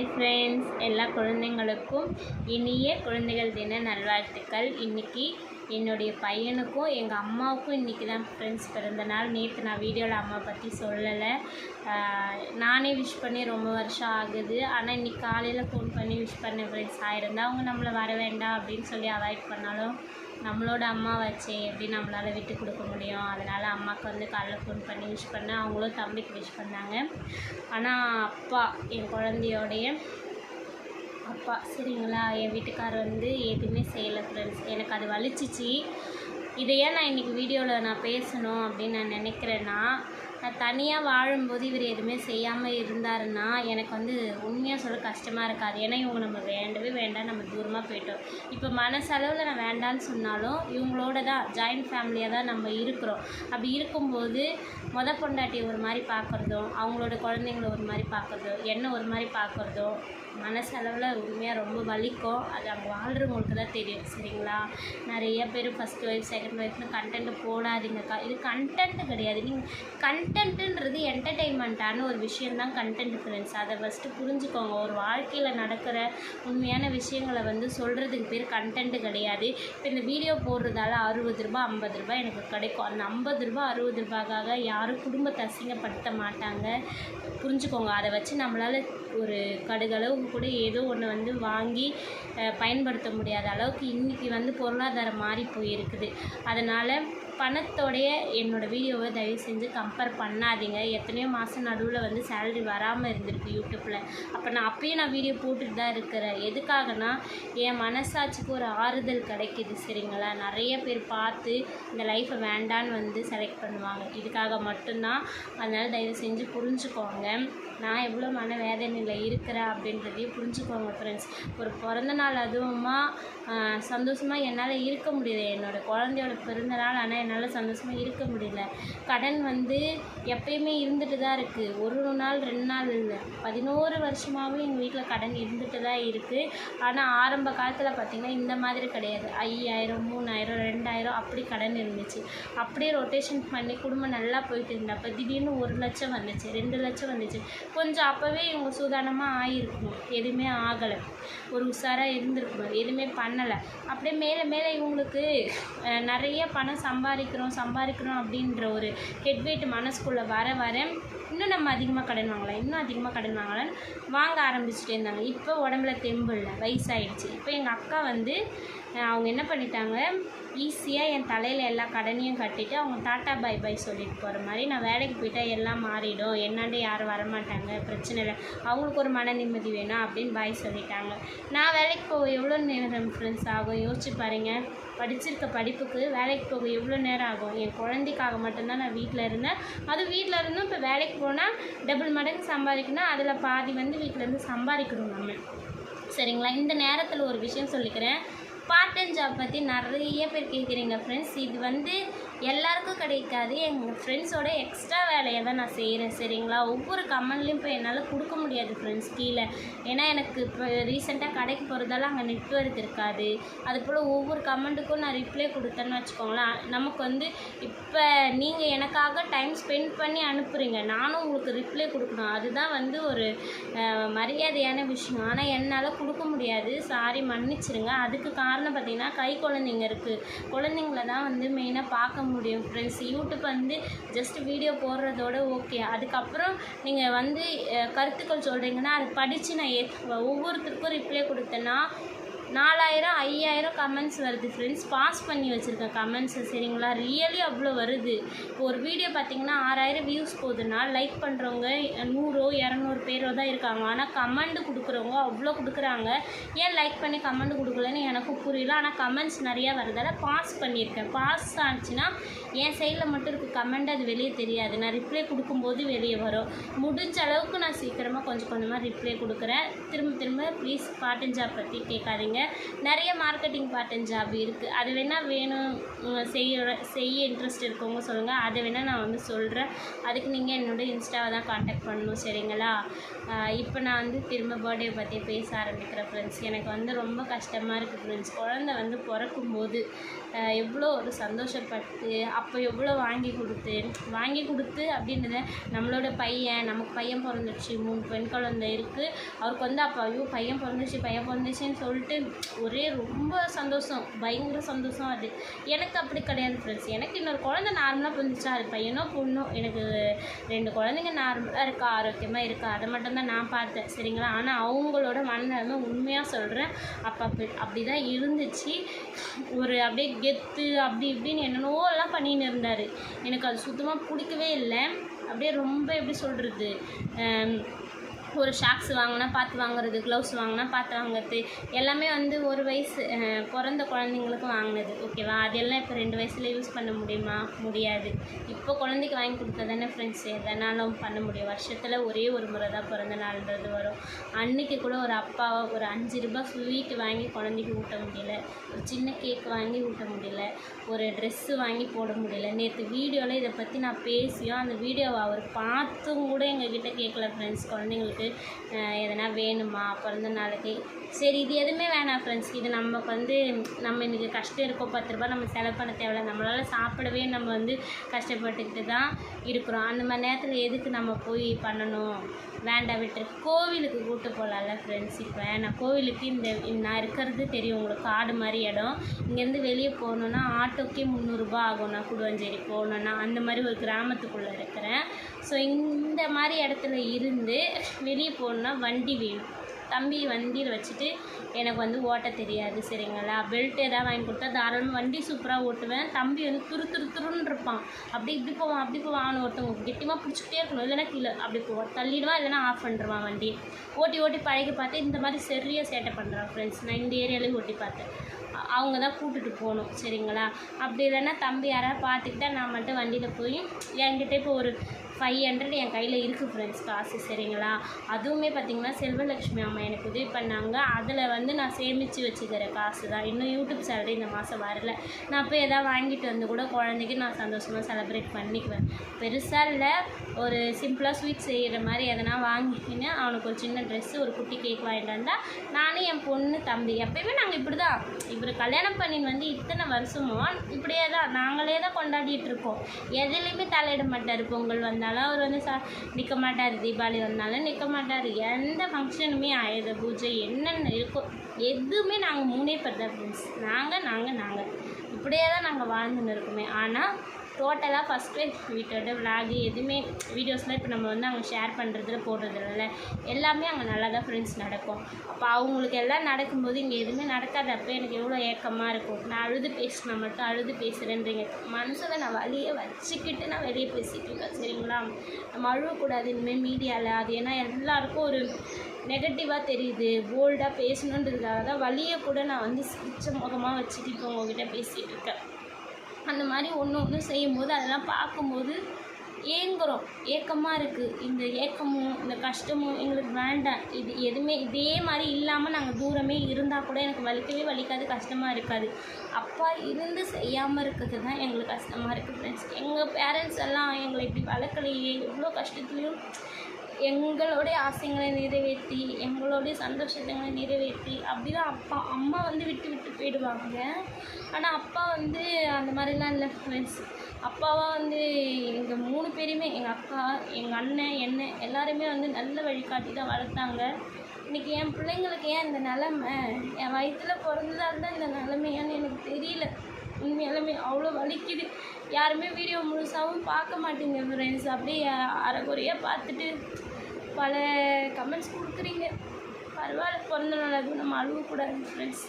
Hi friends எல்லா குழந்தைங்களுக்கும் இனிய குழந்தைகள் தின நல்வாழ்த்துக்கள். இன்றைக்கி என்னுடைய பையனுக்கும் எங்கள் அம்மாவுக்கும் இன்றைக்கி தான் ஃப்ரெண்ட்ஸ் பிறந்த நாள். நேற்று நான் வீடியோவில் அம்மா பற்றி சொல்லலை. நானே விஷ் பண்ணி ரொம்ப வருஷம் ஆகுது. ஆனால் இன்றைக்கி காலையில் ஃபோன் பண்ணி விஷ் பண்ண ஃப்ரெண்ட்ஸ் ஆயிருந்தா அவங்க நம்மளை வர வேண்டாம் அப்படின்னு சொல்லி அவாய்ட் பண்ணாலும் நம்மளோட அம்மா வச்சே எப்படி நம்மளால் விட்டு கொடுக்க முடியும்? அதனால் அம்மாவுக்கு வந்து காலைல ஃபோன் பண்ணி விஷ் பண்ணேன். அவங்களும் தம்பிக்கு விஷ் பண்ணாங்க. ஆனால் அப்பா என் குழந்தையோடைய அப்பா சரிங்களா? என் வீட்டுக்காரர் வந்து எதுவுமே செய்யலை ஃப்ரெண்ட்ஸ் எனக்கு அது வலிச்சிச்சு. இதை ஏன் நான் இன்றைக்கி வீடியோவில் நான் பேசணும் அப்படின்னு நான் நினைக்கிறேன்னா நான் தனியாக வாழும்போது இவர் எதுவுமே செய்யாமல் இருந்தாருன்னா எனக்கு வந்து உண்மையாக சொல்ல கஷ்டமாக இருக்காது. ஏன்னா இவங்க நம்ம வேண்டவே வேண்டாம். நம்ம தூரமாக போயிட்டோம். இப்போ மனசளவில் நான் வேண்டான்னு சொன்னாலும் இவங்களோட தான் ஜாயின்ட் ஃபேமிலியாக தான் நம்ம இருக்கிறோம். அப்படி இருக்கும்போது மொத பொண்டாட்டி ஒரு மாதிரி பார்க்குறதும் அவங்களோட குழந்தைங்கள ஒரு மாதிரி பார்க்குறதும் என்ன ஒரு மாதிரி பார்க்குறதும் மனசளவில் உண்மையாக ரொம்ப வலிக்கும். அது அங்கே வாழ்கிறவங்களுக்கு தான் தெரியும். சரிங்களா? நிறைய பேர் ஃபஸ்ட் ஒய்ஃப் செகண்ட் ஒய்ஃப்னு கண்டென்ட் போடாதீங்கக்கா. இது கண்டென்ட் கிடையாது. நீங்கள் கண்டென்ட்டுன்றது என்டர்டெயின்மெண்ட்டான ஒரு விஷயந்தான் கண்டென்ட் ஃப்ரெண்ட்ஸ் அதை ஃபஸ்ட்டு புரிஞ்சுக்கோங்க. ஒரு வாழ்க்கையில் நடக்கிற உண்மையான விஷயங்களை வந்து சொல்கிறதுக்கு பேர் கண்டென்ட்டு கிடையாது. இப்போ இந்த வீடியோ போடுறதால அறுபது ரூபாய் ஐம்பது ரூபாய் எனக்கு கிடைக்கும். அந்த ஐம்பது ரூபாய் அறுபது ரூபாக்காக யாரும் குடும்பத்தை அசிங்கப்படுத்த மாட்டாங்க. புரிஞ்சுக்கோங்க. அதை வச்சு நம்மளால் ஒரு கடுகளவு கடுகளவுக்கு கூட ஏதோ ஒன்று வந்து வாங்கி பயன்படுத்த முடியாத அளவுக்கு இன்றைக்கி வந்து பொருளாதாரம் மாறி போயிருக்குது. அதனால் பணத்தோடைய என்னோடய வீடியோவை தயவு செஞ்சு கம்பேர் பண்ணாதீங்க. எத்தனையோ மாதம் நடுவில் வந்து சேலரி வராமல் இருந்திருக்கு யூடியூப்பில் அப்போ நான் அப்பயும் நான் வீடியோ போட்டுட்டு தான் இருக்கிறேன். எதுக்காகனா என் மனசாட்சிக்கு ஒரு ஆறுதல் கிடைக்கிது சரிங்களா? நிறைய பேர் பார்த்து இந்த லைஃப்பை வேண்டான்னு வந்து செலக்ட் பண்ணுவாங்க. இதுக்காக மட்டும்தான். அதனால் தயவு செஞ்சு புரிஞ்சுக்கோங்க. நான் எவ்வளோ மன வேதனையில் இருக்கிறேன் அப்படின்றதையும் புரிஞ்சுக்கோங்க ஃப்ரெண்ட்ஸ் ஒரு பிறந்த நாள் அதுவுமா சந்தோஷமாக என்னால் இருக்க முடியுது. என்னோடய குழந்தையோட பிறந்த நாள் ஆனால் என்னால் சந்தோஷமாக இருக்க முடியல. கடன் வந்து எப்பயுமே இருந்துட்டு தான் இருக்குது ஒரு நாள் ரெண்டு நாள் இல்லை. பதினோரு வருஷமாகவே எங்கள் வீட்டில் கடன் இருந்துட்டு தான் இருக்குது ஆனால் ஆரம்ப காலத்தில் பார்த்திங்கன்னா இந்த மாதிரி கிடையாது. ஐயாயிரம் மூணாயிரம் ரெண்டாயிரம் அப்படி கடன் இருந்துச்சு. அப்படியே ரொட்டேஷன் பண்ணி குடும்பம் நல்லா போயிட்டு இருந்தப்போ திடீர்னு ஒரு லட்சம் வந்துச்சு ரெண்டு லட்சம் வந்துச்சு. கொஞ்சம் அப்போவே இவங்க சூதானமாக ஆகிருக்கணும் எதுவுமே ஆகலை. ஒரு உஷாராக இருந்திருக்கணும். எதுவுமே பண்ணலை. அப்படியே மேலே மேலே இவங்களுக்கு நிறைய பணம் சம்பாதிக்கிறோம் சம்பாதிக்கிறோம் அப்படின்ற ஒரு ஹெட் வெயிட் மனசுக்குள்ளே வர வர இன்னும் நம்ம அதிகமாக கடன் வாங்கலாம் இன்னும் அதிகமாக கடன் வாங்கலாம்னு வாங்க ஆரம்பிச்சுட்டே இருந்தாங்க. இப்போ உடம்புல தெம்பு இல்லை வயசாகிடுச்சு இப்போ எங்கள் அக்கா வந்து அவங்க என்ன பண்ணிட்டாங்க? ஈஸியாக என் தலையில் எல்லா கடனையும் கட்டிட்டு அவங்க டாட்டா பை பை சொல்லிட்டு போகிற மாதிரி நான் வேலைக்கு போயிட்டால் எல்லாம் மாறிடும். என்னாண்டு யாரும் வரமாட்டாங்க. பிரச்சனை இல்லை. அவங்களுக்கு ஒரு மன நிம்மதி வேணும் அப்படின்னு பாய் சொல்லிட்டாங்க. நான் வேலைக்கு போக எவ்வளோ நேரம் ஃப்ரெண்ட்ஸ் ஆகும்? யோசிச்சு பாருங்க. படிச்சிருக்க படிப்புக்கு வேலைக்கு போக எவ்வளோ நேரம் ஆகும்? என் குழந்தைக்காக மட்டும்தான் நான் வீட்டில் இருந்தேன். அது வீட்டில் இருந்தும் இப்போ வேலைக்கு போனால் டபுள் மடங்கு சம்பாதிக்கணும் அதில் பாதி வந்து வீட்டிலேருந்து சம்பாதிக்கணும் நம்ம. சரிங்களா? இந்த நேரத்தில் ஒரு விஷயம் சொல்லிக்கிறேன். பார்ட் டைம் ஜாப் பற்றி நிறைய பேர் கேட்குறீங்க ஃப்ரெண்ட்ஸ் இது வந்து எல்லாருக்கும் கிடைக்காது. எங்கள் ஃப்ரெண்ட்ஸோட எக்ஸ்ட்ரா வேலையை தான் நான் செய்கிறேன் சரிங்களா? ஒவ்வொரு கமெண்ட்லேயும் இப்போ என்னால் கொடுக்க முடியாது ஃப்ரெண்ட்ஸ் கீழே. ஏன்னா எனக்கு இப்போ ரீசெண்டாக கடைக்கு போகிறதால அங்கே நெட்ஒர்க் இருக்காது. அது போல் ஒவ்வொரு கமெண்ட்டுக்கும் நான் ரிப்ளை கொடுத்தேன்னு வச்சுக்கோங்களேன். நமக்கு வந்து இப்போ நீங்கள் எனக்காக டைம் ஸ்பெண்ட் பண்ணி அனுப்புகிறீங்க நானும் உங்களுக்கு ரிப்ளை கொடுக்கணும். அதுதான் வந்து ஒரு மரியாதையான விஷயம். ஆனால் என்னால் கொடுக்க முடியாது. சாரி மன்னிச்சிருங்க. அதுக்கு காரணம் பார்த்திங்கன்னா கை குழந்தைங்க இருக்குது குழந்தைங்கள தான் வந்து மெயினாக பார்க்க முடியும் ஃப்ரெண்ட்ஸ் யூடியூப் வந்து ஜஸ்ட் வீடியோ போடுறதோட ஓகே அதுக்கப்புறம் நீங்கள் வந்து கருத்துக்கள் சொல்கிறீங்கன்னா அதை படித்து நான் ஏ ஒவ்வொருத்தருக்கும் ரிப்ளை கொடுத்தேன்னா நாலாயிரம் ஐயாயிரம் கமெண்ட்ஸ் வருது ஃப்ரெண்ட்ஸ் பாஸ் பண்ணி வச்சுருக்கேன் கமெண்ட்ஸு சரிங்களா? ரியலி அவ்வளோ வருது. இப்போ ஒரு வீடியோ பார்த்தீங்கன்னா ஆறாயிரம் வியூஸ் போகுதுன்னா லைக் பண்ணுறவங்க நூறோ இரநூறு பேரோ தான் இருக்காங்க. ஆனால் கமெண்ட் கொடுக்குறவங்க அவ்வளோ கொடுக்குறாங்க. ஏன் லைக் பண்ணி கமெண்ட் கொடுக்கலன்னு எனக்கும் புரியல. ஆனால் கமெண்ட்ஸ் நிறையா வரதால பாஸ் பண்ணியிருக்கேன். பாஸ் ஆச்சுன்னா என் சைடில் மட்டும் இருக்க கமெண்ட் அது வெளியே தெரியாது. நான் ரிப்ளை கொடுக்கும்போது வெளியே வரும். முடிஞ்ச அளவுக்கு நான் சீக்கிரமாக கொஞ்சம் கொஞ்சமாக ரிப்ளை கொடுக்குறேன். திரும்ப திரும்ப ப்ளீஸ் பாட்டன் ஜாப் பற்றி கேட்காதீங்க. நிறைய மார்க்கெட்டிங் பார்ட்டன் ஜாப் இருக்குது அது வேணால் வேணும். செய்ய செய்ய இன்ட்ரெஸ்ட் இருக்கவங்க சொல்லுங்கள் அதை வேணால் நான் வந்து சொல்கிறேன் அதுக்கு நீங்கள் என்னோட இன்ஸ்டாவை தான் காண்டாக்ட் பண்ணணும் சரிங்களா? இப்போ நான் வந்து திரும்ப பர்த்டே பற்றி பேச ஆரம்பிக்கிறேன் ஃப்ரெண்ட்ஸ் எனக்கு வந்து ரொம்ப கஷ்டமாக இருக்குது ஃப்ரெண்ட்ஸ் குழந்தை வந்து பிறக்கும்போது எவ்வளோ ஒரு சந்தோஷப்பட்டு அப்போ எவ்வளோ வாங்கி கொடுத்து வாங்கி கொடுத்து அப்படின்றத நம்மளோட பையன் நமக்கு பையன் பிறந்துச்சு மூணு பெண் குழந்தை இருக்குது அவருக்கு வந்து அப்போ ஐயோ பையன் பிறந்துச்சு பையன் பிறந்துச்சுன்னு சொல்லிட்டு ஒரே ரொம்ப சந்தோஷம் பயங்கர சந்தோஷம் அது. எனக்கு அப்படி கிடையாது ஃப்ரெண்ட்ஸ் எனக்கு இன்னொரு குழந்தை நார்மலாக பிறந்துச்சா? அது பையனோ பொண்ணோ எனக்கு ரெண்டு குழந்தைங்க நார்மலாக இருக்கா? ஆரோக்கியமாக இருக்கா? அதை மட்டும்தான் நான் பார்த்தேன் சரிங்களா? ஆனால் அவங்களோட மனநிலைமை உண்மையாக சொல்கிறேன் அப்போ அப்படி அப்படி தான் இருந்துச்சு. ஒரு அப்படியே கெத்து அப்படி இப்படின்னு என்னென்னவோ எல்லாம் பண்ணின்னு இருந்தார். எனக்கு அது சுத்தமாக பிடிக்கவே இல்லை. அப்படியே ரொம்ப எப்படி சொல்கிறது ஒரு ஷாக்ஸ் வாங்கினா பார்த்து வாங்குறது க்ளவுஸ் வாங்கினா பார்த்து வாங்குறது. எல்லாமே வந்து ஒரு வயசு பிறந்த குழந்தைங்களுக்கு வாங்கினது. ஓகேவா அதெல்லாம் இப்போ ரெண்டு வயசில் யூஸ் பண்ண முடியுமா? முடியாது. இப்போ குழந்தைக்கு வாங்கி கொடுத்தா தானே ஃப்ரெண்ட்ஸ் எதனாலும் பண்ண முடியும். வருஷத்தில் ஒரே ஒரு முறை தான் பிறந்த நாள்ன்றது வரும். அன்னைக்கு கூட ஒரு அப்பாவை ஒரு அஞ்சு ரூபாய் ஸ்வீட் வாங்கி குழந்தைக்கு ஊட்ட முடியல. ஒரு சின்ன கேக் வாங்கி ஊட்ட முடியல. ஒரு ட்ரெஸ்ஸு வாங்கி போட முடியல. நேற்று வீடியோவில் இதை பற்றி நான் பேசியும் அந்த வீடியோவை அவர் பார்த்தும் கூட எங்ககிட்ட கேட்கல ஃப்ரெண்ட்ஸ் குழந்தைங்களுக்கு அஹ், எதனா வேணுமா? பிறந்த நாளைக்கு. சரி இது எதுவுமே வேணாம் ஃப்ரெண்ட்ஸ் இது நமக்கு வந்து நம்ம இன்றைக்கி கஷ்டம் இருக்கோம் பத்து ரூபாய் நம்ம செலவு பண்ண தேவையில்ல. நம்மளால் சாப்பிடவே நம்ம வந்து கஷ்டப்பட்டுக்கிட்டு தான் இருக்கிறோம். அந்த மாதிரி நேரத்தில் எதுக்கு நம்ம போய் பண்ணணும்? வேண்டாம் விட்டு கோவிலுக்கு கூட்டு போகலாம்ல ஃப்ரெண்ட்ஸ் இப்போ நான் கோவிலுக்கு இந்த நான் இருக்கிறது தெரியும். உங்களுக்கு காடு மாதிரி இடம். இங்கேருந்து வெளியே போகணுன்னா ஆட்டோக்கே முந்நூறுரூபா ஆகும். நான் குடுவஞ்சேரி போகணுன்னா அந்த மாதிரி ஒரு கிராமத்துக்குள்ளே இருக்கிறேன். ஸோ இந்த மாதிரி இடத்துல இருந்து வெளியே போகணுன்னா வண்டி வேணும். தம்பி வண்டியில் வச்சுட்டு எனக்கு வந்து ஓட்ட தெரியாது சரிங்களா? பெல்ட் ஏதாவது வாங்கி கொடுத்தா தாராளமாக வண்டி சூப்பராக ஓட்டுவேன். தம்பி வந்து துரு துரு துருன்னு இருப்பான். அப்படி இப்படி போவான் அப்படி போவான் அவனை ஒருத்தவங்க கெட்டியமாக பிடிச்சிக்கிட்டே இருக்கணும். இல்லைன்னா கீழே அப்படி போவான் தள்ளிடுவான் இல்லைன்னா ஆஃப் பண்ணிடுவான் வண்டி. ஓட்டி ஓட்டி பழகி பார்த்து இந்த மாதிரி சரியாக சேட்டை பண்ணுறான் ஃப்ரெண்ட்ஸ் நான் இந்த ஏரியாலேயும் ஓட்டி பார்த்தேன். அவங்க தான் கூட்டுட்டு போகணும் சரிங்களா? அப்படி இல்லைன்னா தம்பி யாராவது பார்த்துக்கிட்டா நான் மட்டும் வண்டியில் போய் என்கிட்ட இப்போ ஒரு ஃபைவ் ஹண்ட்ரட் என் கையில் இருக்குது ஃப்ரெண்ட்ஸ் காசு சரிங்களா? அதுவுமே பார்த்திங்கன்னா செல்வலட்சுமி அம்மா எனக்கு உதவி பண்ணாங்க. அதில் வந்து நான் சேமித்து வச்சுக்கிற காசு தான் இன்னும் யூடியூப் சேலரி இந்த மாதம் வரல. நான் போய் எதாவது வாங்கிட்டு வந்து கூட குழந்தைக்கு நான் சந்தோஷமாக செலிப்ரேட் பண்ணிக்குவேன். பெருசாக இல்லை ஒரு சிம்பிளாக ஸ்வீட் செய்கிற மாதிரி எதனா வாங்கிக்கின்னு அவனுக்கு ஒரு சின்ன ட்ரெஸ்ஸு ஒரு குட்டி கேக் வாங்கிட்டு வந்தால் நானும் என் பொண்ணு தம்பி எப்பயுமே நாங்கள் இப்படி தான் இப்படி கல்யாணம் பண்ணி வந்து இத்தனை வருஷமும் இப்படியே தான் நாங்களே தான் கொண்டாடிட்டு இருக்கோம். எதுலேயுமே தலையிட மாட்டார் பொங்கல் வந்தால் வந்தாலும் அவர் வந்து சா நிற்க மாட்டார். தீபாவளி வந்தாலும் நிற்க மாட்டார். எந்த ஃபங்க்ஷனுமே ஆயுத பூஜை என்னென்ன இருக்கோ எதுவுமே நாங்கள் மூணே பேர் தான் ஃப்ரெண்ட்ஸ் நாங்கள் நாங்கள் நாங்கள் இப்படியே தான் நாங்கள் வாழ்ந்துன்னு இருக்கோமே. ஆனால் டோட்டலாக ஃபஸ்ட்டு வீட்டோட விளாகு எதுவுமே வீடியோஸ்லாம் இப்போ நம்ம வந்து அங்கே ஷேர் பண்ணுறதுல போடுறது இல்லைல்ல எல்லாமே அங்கே நல்லா தான் ஃப்ரெண்ட்ஸ் நடக்கும். அப்போ அவங்களுக்கு எல்லாம் நடக்கும்போது இங்கே எதுவுமே நடக்காது. அப்போ எனக்கு எவ்வளோ ஏக்கமாக இருக்கும். நான் அழுது பேசினா மட்டும் அழுது பேசுகிறேன்றீங்க மனசில் நான் வழியை வச்சுக்கிட்டு நான் வெளியே பேசிகிட்டு இருக்கேன் சரிங்களா? நம்ம அழுவக்கூடாது இனிமேல் மீடியாவில் அது ஏன்னா எல்லாருக்கும் ஒரு நெகட்டிவாக தெரியுது. போல்டாக பேசணுன்றதுக்காக தான் வழியை கூட நான் வந்து சிரிச்ச முகமாக வச்சுக்கிட்டு உங்ககிட்ட பேசிகிட்டு இருக்கேன். அந்த மாதிரி ஒன்று ஒன்று செய்யும்போது அதெல்லாம் பார்க்கும்போது ஏங்குறோம். ஏக்கமாக இருக்குது இந்த ஏக்கமும் இந்த கஷ்டமும் எங்களுக்கு வேண்டாம். இது எதுவுமே இதே மாதிரி இல்லாமல் நாங்கள் தூரமே இருந்தால் கூட எனக்கு வலிக்கவே வலிக்காது கஷ்டமாக இருக்காது. அப்பா இருந்து செய்யாமல் இருக்கிறது தான் எங்களுக்கு கஷ்டமாக இருக்குது ஃப்ரெண்ட்ஸ் எங்கள் பேரண்ட்ஸ் எல்லாம் எங்களை இப்படி வளர்க்கலையே. எவ்வளோ கஷ்டத்துலையும் எங்களுடைய ஆசைங்களை நிறைவேற்றி எங்களுடைய சந்தோஷங்களை நிறைவேற்றி அப்படி தான் அப்பா அம்மா வந்து விட்டு விட்டு போயிடுவாங்க. ஆனால் அப்பா வந்து அந்த மாதிரிலாம் இல்லை ஃப்ரெண்ட்ஸ் அப்பாவாக வந்து எங்கள் மூணு பேரையுமே எங்கள் அக்கா எங்கள் அண்ணன் என்ன எல்லாருமே வந்து நல்ல வழிகாட்டி தான் வளர்த்தாங்க. இன்றைக்கி என் பிள்ளைங்களுக்கு ஏன் இந்த நிலமை? என் வயிற்றில் பிறந்ததால் தான் இந்த நிலமையான்னு எனக்கு தெரியல. உண்மையாலுமே அவ்வளோ வலிக்குது. யாருமே வீடியோ முழுசாகவும் பார்க்க மாட்டேங்க ஃப்ரெண்ட்ஸ் அப்படியே அரைக்குறையாக பார்த்துட்டு பல கமெண்ட்ஸ் கொடுக்குறீங்க. பரவாயில்ல பிறந்த நாள் அதுவும் நம்ம அழுகக்கூடாது ஃப்ரெண்ட்ஸ்